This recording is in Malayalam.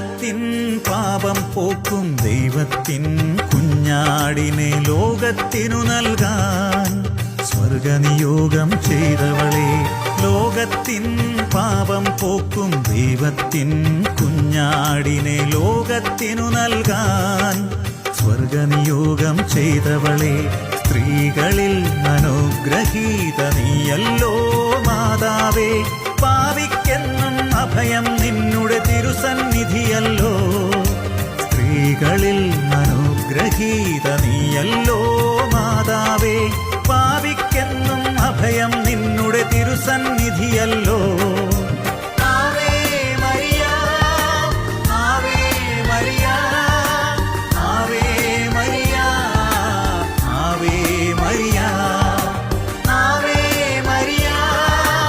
ലോകത്തിൻ പാപം പോക്കും ദൈവത്തിൻ കുഞ്ഞാടിനെ ലോകത്തിനു നൽകാൻ സ്വർഗനിയോഗം ചെയ്തവളെ ലോകത്തിൻ പാപം പോക്കും ദൈവത്തിൻ കുഞ്ഞാടിനെ ലോകത്തിനു നൽകാൻ സ്വർഗനിയോഗം ചെയ്തവളെ സ്ത്രീകളിൽ അനുഗ്രഹീത നീയല്ലോ മാതാവേ പാവിക്കെന്നും അഭയം നിന്നുടെ അനുഗ്രഹീത നീയല്ലോ മാതാവേ പാവിക്കെന്നും അഭയം നിന്നുടെ തിരുസന്നിധിയല്ലോ.